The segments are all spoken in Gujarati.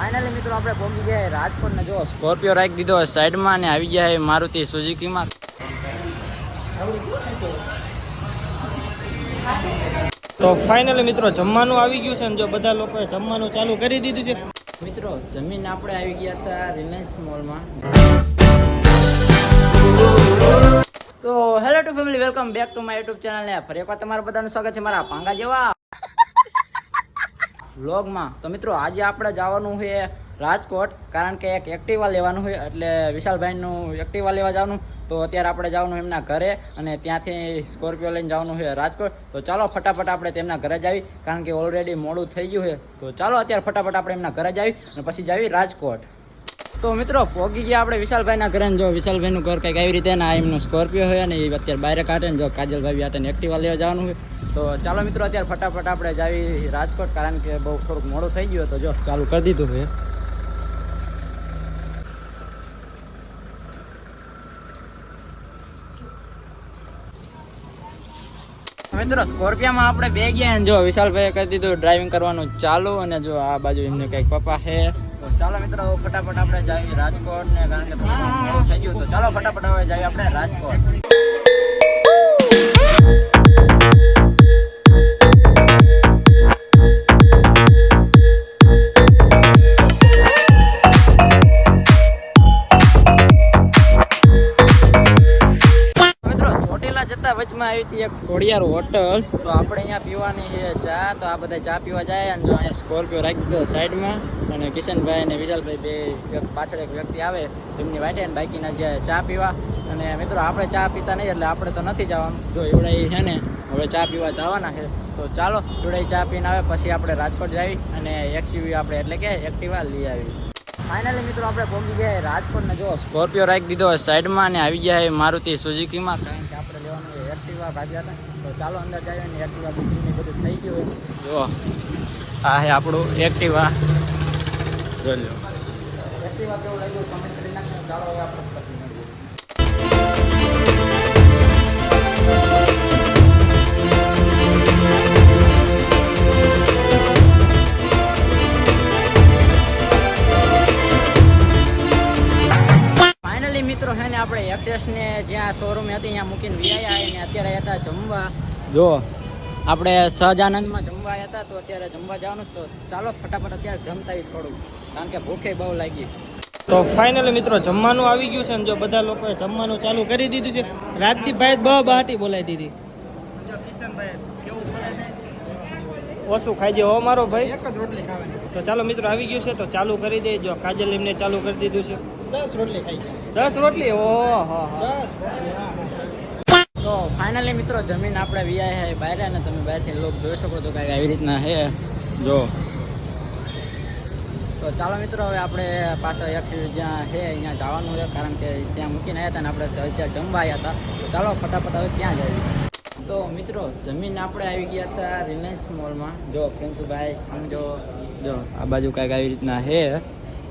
ફાઇનલી મિત્રો આપણે પહોંચી ગયા રાજકોટ ને જો સ્કોર્પિયો રાખી દીધો સાઈડમાં ને આવી ગયા છે મારુતિ સુઝુકીમાં તો ફાઇનલી મિત્રો જમવાનું આવી ગયું છે ને જો બધા લોકોએ જમવાનું ચાલુ કરી દીધું છે. મિત્રો જમીન આપણે આવી ગયા હતા રિલાયન્સ મોલમાં તો hello to family welcome back to my YouTube channel ને. ફરી એકવાર તમારું બધાનું સ્વાગત છે મારા પાંગા જેવા. વ્લોગમાં. તો મિત્રો, આજે આપણે જવાનું છે રાજકોટ, કારણ કે એક એક્ટિવા લેવાનું હોય એટલે વિશાલભાઈનું એક્ટિવા લેવા જવાનું. તો અત્યારે આપણે જવાનું એમના ઘરે અને ત્યાંથી સ્કોર્પિયો લઈને જવાનું છે રાજકોટ. તો ચાલો ફટાફટ આપણે તેમના ઘરે જ કારણ કે ઓલરેડી મોડું થઈ ગયું છે. તો ચાલો અત્યારે ફટાફટ આપણે એમના ઘરે જ અને પછી જાવી રાજકોટ. તો મિત્રો પહોંચી ગયા આપણે વિશાલભાઈના ઘરે જો વિશાલભાઈનું ઘર કંઈક આવી રીતે ના એમનું સ્કોર્પિયો હોય ને એ અત્યારે બહાર કાઢે ને જો કાજલભાઈ આટે એક્ટિવા લેવા જવાનું હોય. તો ચાલો મિત્રો, અત્યારે ફટાફટ આપણે જાવી રાજકોટ, કારણ કે બહુ થોડુંક મોડું થઈ ગયું તો જો ચાલુ કરી દીધું છે. મિત્રો, સ્કોર્પિયામાં આપણે બે ગયા જો વિશાલભાઈએ કહી દીધું ડ્રાઇવિંગ કરવાનું ચાલુ. અને જો આ બાજુ એમને કંઈક પપ્પા છે. તો ચાલો મિત્રો, ફટાફટ આપણે જઈએ રાજકોટ ને કારણ કે થઈ ગયું. તો ચાલો ફટાફટ હવે જઈએ આપણે રાજકોટ. વચમાં આવી હતી એક ખોડિયાર હોટલ. તો આપણે અહીંયા પીવાની છે ચા. તો આ બધા ચા પીવા જાય અને જો અહીંયા સ્કોર્પિયો રાખી દીધો સાઈડમાં. અને કિશનભાઈ અને વિશાલભાઈ બે પાછળ એક વ્યક્તિ આવે, એમની વાટે અને બાકીના જે ચા પીવા. અને મિત્રો, આપણે ચા પીતા નહીં એટલે આપણે તો નથી જવાનું. જો એવડા એ છે ને, હવે ચા પીવા જવાના છે. તો ચાલો, એવડા ચા પીને આવે, પછી આપણે રાજકોટ જાવી અને એક્સયુવી આપણે એટલે કે એક્ટિવા લઈ આવી. ફાઇનલી મિત્રો, આપણે પહોંચી ગયા રાજકોટ ને જો સ્કોર્પિયો રાખી દીધો સાઈડમાં અને આવી ગયા મારુતિ સુઝુકીમાં કારણ કે છે ભાગ્યા હતા. તો ચાલો અંદર જઈએ ને એક્ટિવા બુકિંગ બધું થઈ ગયું હોય જો આ આપણું એક્ટિવા જોઈ લો એક્ટિવા કેવું લાગ્યું? કમેન્ટ કરી નાખજો. ચાલો હવે આપણે મિત્રો છે ને આપણે એક્સેસ ને જ્યાં શોરૂમ હતી ત્યાં મૂકીને વ્યાયા અને અત્યારે હતા જમવા. જો. આપણે સહજાનંદમાં જમવા હતા તો અત્યારે જમવા જવાનું જ તો. ચાલો ફટાફટ અત્યારે જમતા થોડું. કારણ કે ભૂખે બહુ લાગી. તો ફાઇનલી મિત્રો જમવાનું આવી ગયું છે ને જો બધા લોકોએ જમવાનું ચાલુ કરી દીધું છે. રાજદીપભાઈ ભાઈ બહુ બહાટી બોલાવી દીધી. ઓછું ખાઈ જાય હો મારો ભાઈ. તો ચાલો મિત્રો આવી ગયું છે તો ચાલુ કરી દે જો કાજલ એમને ચાલુ કરી દીધું છે. દસ રોટલી ખાઈ દસ રોટલી? ઓહો તો ફાઇનલી મિત્રો જમીન આપણે વિયા છે બહાર અને તમે બહારથી લોક જોઈ શકો તો કાંઈક આવી રીતના છે જો. તો ચાલો મિત્રો હવે આપણે પાછા એક જ્યાં છે અહીંયા જવાનું છે કારણ કે ત્યાં મૂકીને આવ્યા હતા ને આપણે અત્યારે જમવા આવ્યા હતા. તો ચાલો ફટાફટ હવે ત્યાં જઈએ. તો મિત્રો જમીન આપણે આવી ગયા હતા રિલાયન્સ મોલમાં. જો પ્રિન્સુભાઈ આમ જો. જો આ બાજુ કાંઈક આવી રીતના છે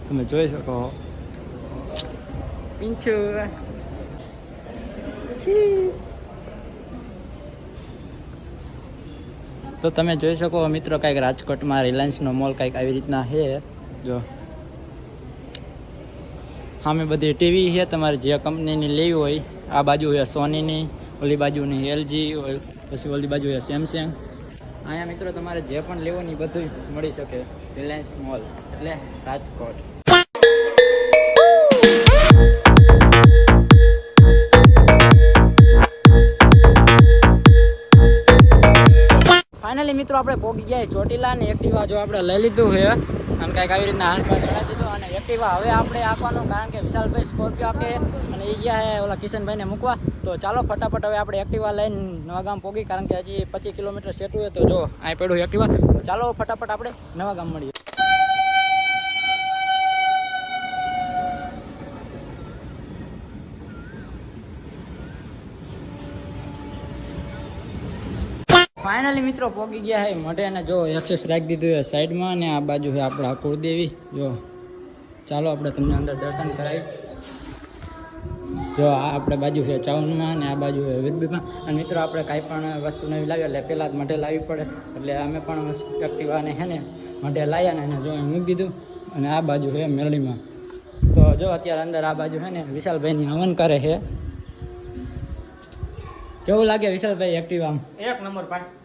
તમે જોઈ શકો. પિંચુ તો તમે જોઈ શકો મિત્રો કંઈક રાજકોટમાં રિલાયન્સનો મોલ કાંઈક આવી રીતના છે. જો. સામે બધી ટીવી છે, તમારે જે કંપનીની લેવી હોય, આ બાજુ છે સોનીની, ઓલી બાજુની એલજી પછી ઓલી બાજુ છે સેમસંગ અહીંયા મિત્રો તમારે જે પણ લેવું ને બધું મળી શકે, રિલાયન્સ મોલ, એટલે રાજકોટ. ફાઇનલી મિત્રો, આપણે પોગી ગયા ચોટીલા ને એક્ટિવા જો આપણે લઈ લીધું છે. અને કાંઈક આવી રીતના હાથ પર ચડાવી દીધું. અને એક્ટિવા હવે આપણે આપવાનું, કારણ કે વિશાલભાઈ સ્કોર્પિયો આપે અને એ ગયા છે ઓલા કિશનભાઈને મૂકવા. તો ચાલો ફટાફટ હવે આપણે એક્ટિવા લઈને નવાગામ પોગી, કારણ કે હજી પચીસ કિલોમીટર સેટું હોય તો જો અહીં પડ્યું એક્ટિવા. તો ચાલો ફટાફટ આપણે નવાગામ મળીએ. ફાઇનલી મિત્રો પહોંચી ગયા હે, મઢે અને જો એક્સેસ રાખી દીધું છે સાઈડમાં અને આ બાજુ છે આપણા કુળદેવી. જો, ચાલો આપણે તમને અંદર દર્શન કરાવી. જો, આ આપણે બાજુ છે ચાવનમાં અને આ બાજુ છે વિરબીમાં. અને મિત્રો આપણે કાંઈ પણ વસ્તુ નવી લાવીએ એટલે પહેલાં જ મઢે લાવવી પડે. એટલે અમે પણ એક્ટિવાને હે ને મઢે લાવ્યા ને જો મૂકી દીધું. અને આ બાજુ છે મેરડીમાં તો જો, અત્યારે અંદર આ બાજુ છે ને વિશાલભાઈની હવન કરે છે કેવું લાગે વિશાલભાઈ એક્ટિવ આમ? એક નંબર ભાઈ.